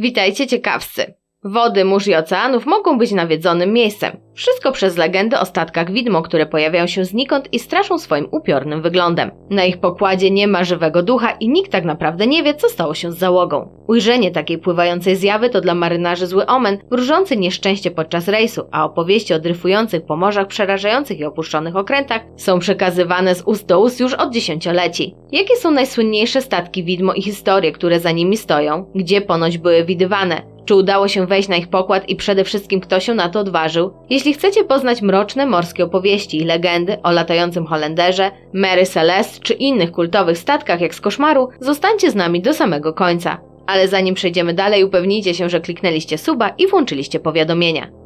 Witajcie ciekawscy. Wody mórz i oceanów mogą być nawiedzonym miejscem. Wszystko przez legendy o statkach widmo, które pojawiają się znikąd i straszą swoim upiornym wyglądem. Na ich pokładzie nie ma żywego ducha i nikt tak naprawdę nie wie, co stało się z załogą. Ujrzenie takiej pływającej zjawy to dla marynarzy zły omen, wróżący nieszczęście podczas rejsu, a opowieści o dryfujących po morzach przerażających i opuszczonych okrętach są przekazywane z ust do ust już od dziesięcioleci. Jakie są najsłynniejsze statki widmo i historie, które za nimi stoją? Gdzie ponoć były widywane? Czy udało się wejść na ich pokład i przede wszystkim kto się na to odważył? Jeśli chcecie poznać mroczne morskie opowieści i legendy o latającym Holenderze, Mary Celeste czy innych kultowych statkach jak z koszmaru, zostańcie z nami do samego końca. Ale zanim przejdziemy dalej, upewnijcie się, że kliknęliście suba i włączyliście powiadomienia.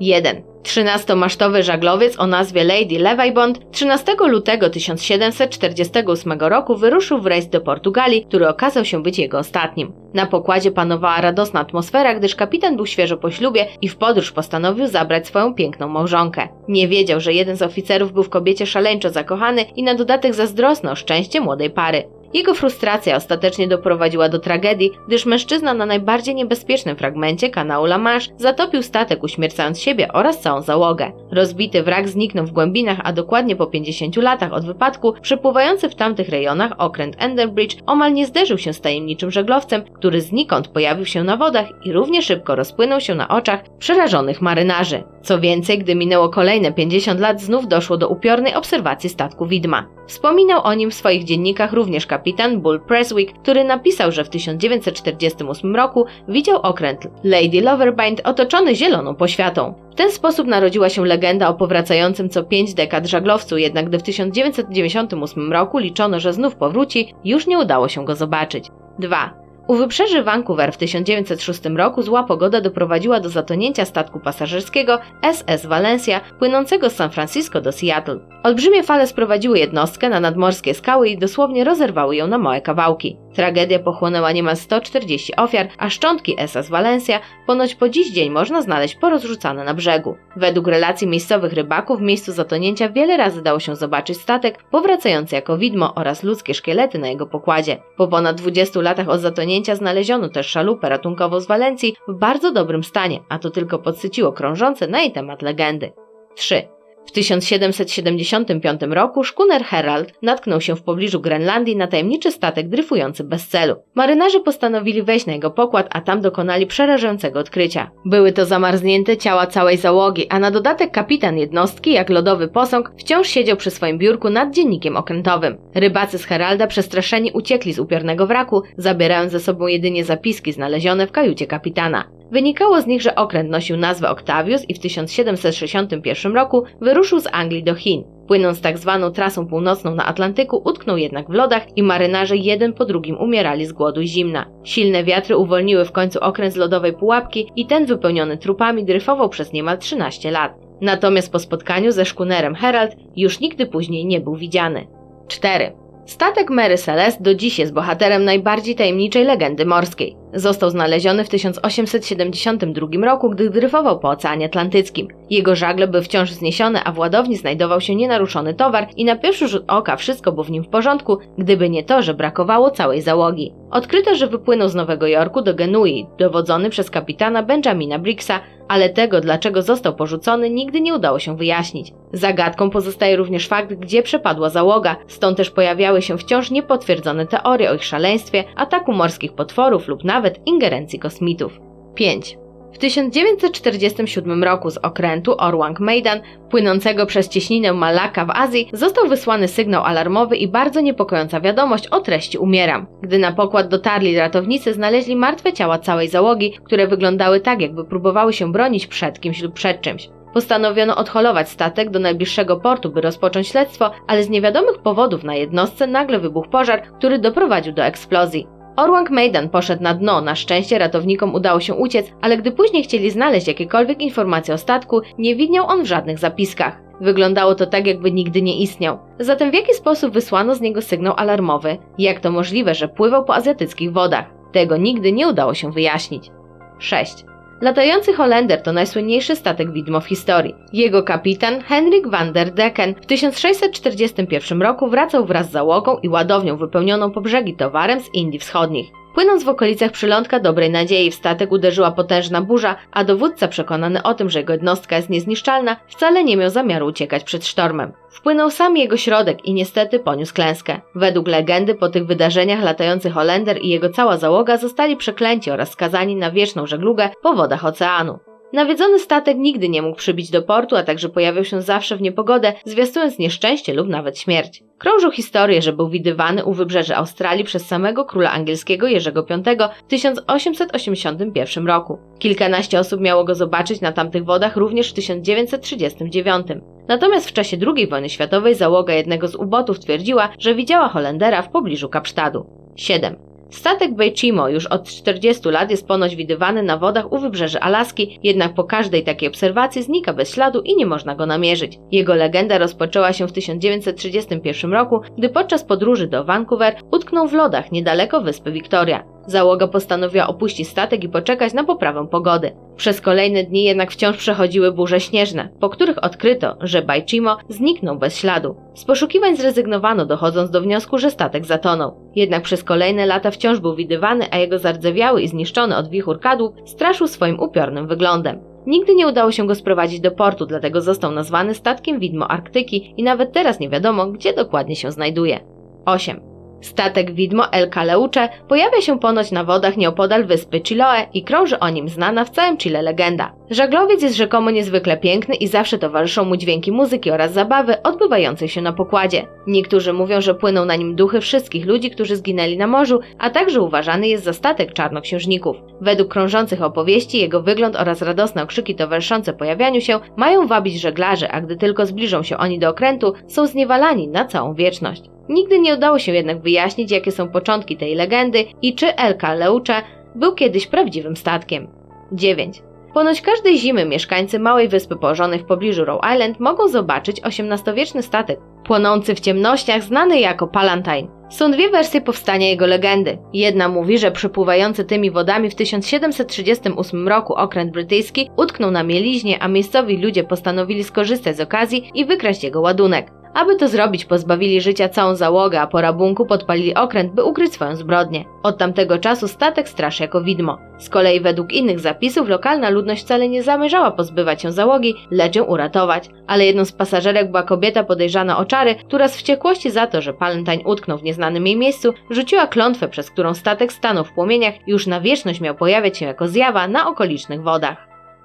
1. 13-masztowy żaglowiec o nazwie Lady Leveybond 13 lutego 1748 roku wyruszył w rejs do Portugalii, który okazał się być jego ostatnim. Na pokładzie panowała radosna atmosfera, gdyż kapitan był świeżo po ślubie i w podróż postanowił zabrać swoją piękną małżonkę. Nie wiedział, że jeden z oficerów był w kobiecie szaleńczo zakochany i na dodatek zazdrosny o szczęście młodej pary. Jego frustracja ostatecznie doprowadziła do tragedii, gdyż mężczyzna na najbardziej niebezpiecznym fragmencie kanału La Manche zatopił statek uśmiercając siebie oraz całą załogę. Rozbity wrak zniknął w głębinach, a dokładnie po 50 latach od wypadku przepływający w tamtych rejonach okręt Enderbridge omal nie zderzył się z tajemniczym żeglowcem, który znikąd pojawił się na wodach i równie szybko rozpłynął się na oczach przerażonych marynarzy. Co więcej, gdy minęło kolejne 50 lat, znów doszło do upiornej obserwacji statku widma. Wspominał o nim w swoich dziennikach również kapitan Bull Presswick, który napisał, że w 1948 roku widział okręt Lady Loverbind otoczony zieloną poświatą. W ten sposób narodziła się legenda o powracającym co pięć dekad żaglowcu, jednak gdy w 1998 roku liczono, że znów powróci, już nie udało się go zobaczyć. 2. U wybrzeży Vancouver w 1906 roku zła pogoda doprowadziła do zatonięcia statku pasażerskiego SS Valencia płynącego z San Francisco do Seattle. Olbrzymie fale sprowadziły jednostkę na nadmorskie skały i dosłownie rozerwały ją na małe kawałki. Tragedia pochłonęła niemal 140 ofiar, a szczątki SS Valencia ponoć po dziś dzień można znaleźć porozrzucane na brzegu. Według relacji miejscowych rybaków w miejscu zatonięcia wiele razy dało się zobaczyć statek powracający jako widmo oraz ludzkie szkielety na jego pokładzie. Po ponad 20 latach od zatonięcia znaleziono też szalupę ratunkową z Walencji w bardzo dobrym stanie, a to tylko podsyciło krążące na jej temat legendy. 3. W 1775 roku szkuner Herald natknął się w pobliżu Grenlandii na tajemniczy statek dryfujący bez celu. Marynarze postanowili wejść na jego pokład, a tam dokonali przerażającego odkrycia. Były to zamarznięte ciała całej załogi, a na dodatek kapitan jednostki, jak lodowy posąg, wciąż siedział przy swoim biurku nad dziennikiem okrętowym. Rybacy z Heralda przestraszeni uciekli z upiornego wraku, zabierając ze sobą jedynie zapiski znalezione w kajucie kapitana. Wynikało z nich, że okręt nosił nazwę Octavius i w 1761 roku wyruszył z Anglii do Chin. Płynąc tak zwaną trasą północną na Atlantyku, utknął jednak w lodach i marynarze jeden po drugim umierali z głodu i zimna. Silne wiatry uwolniły w końcu okręt z lodowej pułapki i ten wypełniony trupami dryfował przez niemal 13 lat. Natomiast po spotkaniu ze szkunerem Herald już nigdy później nie był widziany. 4. Statek Mary Celeste do dziś jest bohaterem najbardziej tajemniczej legendy morskiej. Został znaleziony w 1872 roku, gdy dryfował po Oceanie Atlantyckim. Jego żagle były wciąż wzniesione, a w ładowni znajdował się nienaruszony towar i na pierwszy rzut oka wszystko było w nim w porządku, gdyby nie to, że brakowało całej załogi. Odkryto, że wypłynął z Nowego Jorku do Genui, dowodzony przez kapitana Benjamina Briggsa, ale tego, dlaczego został porzucony, nigdy nie udało się wyjaśnić. Zagadką pozostaje również fakt, gdzie przepadła załoga, stąd też pojawiały się wciąż niepotwierdzone teorie o ich szaleństwie, ataku morskich potworów lub nawet ingerencji kosmitów. 5. W 1947 roku z okrętu Orwang Maidan, płynącego przez cieśninę Malaka w Azji, został wysłany sygnał alarmowy i bardzo niepokojąca wiadomość o treści umieram. Gdy na pokład dotarli ratownicy, znaleźli martwe ciała całej załogi, które wyglądały tak, jakby próbowały się bronić przed kimś lub przed czymś. Postanowiono odholować statek do najbliższego portu, by rozpocząć śledztwo, ale z niewiadomych powodów na jednostce nagle wybuchł pożar, który doprowadził do eksplozji. Orwang Maiden poszedł na dno, na szczęście ratownikom udało się uciec, ale gdy później chcieli znaleźć jakiekolwiek informacje o statku, nie widniał on w żadnych zapiskach. Wyglądało to tak, jakby nigdy nie istniał. Zatem w jaki sposób wysłano z niego sygnał alarmowy? Jak to możliwe, że pływał po azjatyckich wodach? Tego nigdy nie udało się wyjaśnić. 6. Latający Holender to najsłynniejszy statek widmo w historii. Jego kapitan, Henrik van der Decken, w 1641 roku wracał wraz z załogą i ładownią wypełnioną po brzegi towarem z Indii Wschodnich. Płynąc w okolicach przylądka Dobrej Nadziei w statek uderzyła potężna burza, a dowódca przekonany o tym, że jego jednostka jest niezniszczalna, wcale nie miał zamiaru uciekać przed sztormem. Wpłynął sam jego środek i niestety poniósł klęskę. Według legendy po tych wydarzeniach latający Holender i jego cała załoga zostali przeklęci oraz skazani na wieczną żeglugę po wodach oceanu. Nawiedzony statek nigdy nie mógł przybić do portu, a także pojawiał się zawsze w niepogodę, zwiastując nieszczęście lub nawet śmierć. Krążą historie, że był widywany u wybrzeży Australii przez samego króla angielskiego Jerzego V w 1881 roku. Kilkanaście osób miało go zobaczyć na tamtych wodach również w 1939. Natomiast w czasie II wojny światowej załoga jednego z ubotów twierdziła, że widziała Holendera w pobliżu Kapsztadu. 7. Statek Bejchimo już od 40 lat jest ponoć widywany na wodach u wybrzeży Alaski, jednak po każdej takiej obserwacji znika bez śladu i nie można go namierzyć. Jego legenda rozpoczęła się w 1931 roku, gdy podczas podróży do Vancouver utknął w lodach niedaleko wyspy Victoria. Załoga postanowiła opuścić statek i poczekać na poprawę pogody. Przez kolejne dni jednak wciąż przechodziły burze śnieżne, po których odkryto, że Bajchimo zniknął bez śladu. Z poszukiwań zrezygnowano, dochodząc do wniosku, że statek zatonął. Jednak przez kolejne lata wciąż był widywany, a jego zardzewiały i zniszczony od wichur kadłub straszył swoim upiornym wyglądem. Nigdy nie udało się go sprowadzić do portu, dlatego został nazwany statkiem widmo Arktyki i nawet teraz nie wiadomo, gdzie dokładnie się znajduje. 8. Statek widmo El Kaleucze pojawia się ponoć na wodach nieopodal wyspy Chiloe i krąży o nim znana w całym Chile legenda. Żaglowiec jest rzekomo niezwykle piękny i zawsze towarzyszą mu dźwięki muzyki oraz zabawy odbywającej się na pokładzie. Niektórzy mówią, że płyną na nim duchy wszystkich ludzi, którzy zginęli na morzu, a także uważany jest za statek czarnoksiężników. Według krążących opowieści jego wygląd oraz radosne okrzyki towarzyszące pojawianiu się mają wabić żeglarzy, a gdy tylko zbliżą się oni do okrętu, są zniewalani na całą wieczność. Nigdy nie udało się jednak wyjaśnić, jakie są początki tej legendy i czy Elka Leucze był kiedyś prawdziwym statkiem. 9. Ponoć każdej zimy mieszkańcy małej wyspy położonej w pobliżu Row Island mogą zobaczyć XVIII-wieczny statek, płonący w ciemnościach znany jako Palantine. Są dwie wersje powstania jego legendy. Jedna mówi, że przepływający tymi wodami w 1738 roku okręt brytyjski utknął na mieliźnie, a miejscowi ludzie postanowili skorzystać z okazji i wykraść jego ładunek. Aby to zrobić, pozbawili życia całą załogę, a po rabunku podpalili okręt, by ukryć swoją zbrodnię. Od tamtego czasu statek straszy jako widmo. Z kolei według innych zapisów lokalna ludność wcale nie zamierzała pozbywać się załogi, lecz ją uratować. Ale jedną z pasażerek była kobieta podejrzana o czary, która z wściekłości za to, że Palentine utknął w nieznanym jej miejscu, rzuciła klątwę, przez którą statek stanął w płomieniach i już na wieczność miał pojawiać się jako zjawa na okolicznych wodach.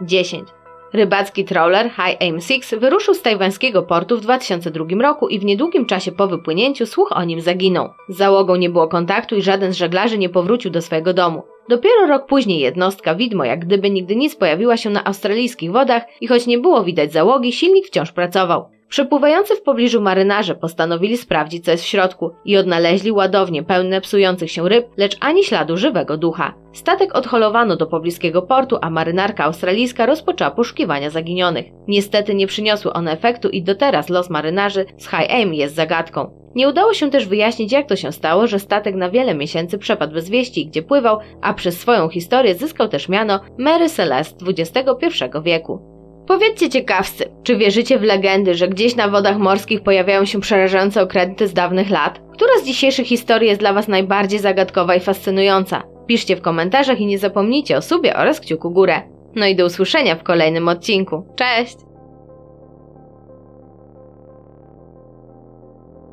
10. Rybacki trawler High Aim 6 wyruszył z tajwańskiego portu w 2002 roku i w niedługim czasie po wypłynięciu słuch o nim zaginął. Z załogą nie było kontaktu i żaden z żeglarzy nie powrócił do swojego domu. Dopiero rok później jednostka widmo, jak gdyby nigdy nic, pojawiła się na australijskich wodach i choć nie było widać załogi, silnik wciąż pracował. Przepływający w pobliżu marynarze postanowili sprawdzić, co jest w środku i odnaleźli ładownię pełne psujących się ryb, lecz ani śladu żywego ducha. Statek odholowano do pobliskiego portu, a marynarka australijska rozpoczęła poszukiwania zaginionych. Niestety nie przyniosły one efektu i do teraz los marynarzy z High Aim jest zagadką. Nie udało się też wyjaśnić, jak to się stało, że statek na wiele miesięcy przepadł bez wieści, gdzie pływał, a przez swoją historię zyskał też miano Mary Celeste XXI wieku. Powiedzcie ciekawscy, czy wierzycie w legendy, że gdzieś na wodach morskich pojawiają się przerażające okręty z dawnych lat? Która z dzisiejszych historii jest dla Was najbardziej zagadkowa i fascynująca? Piszcie w komentarzach i nie zapomnijcie o subie oraz kciuku górę. No i do usłyszenia w kolejnym odcinku. Cześć!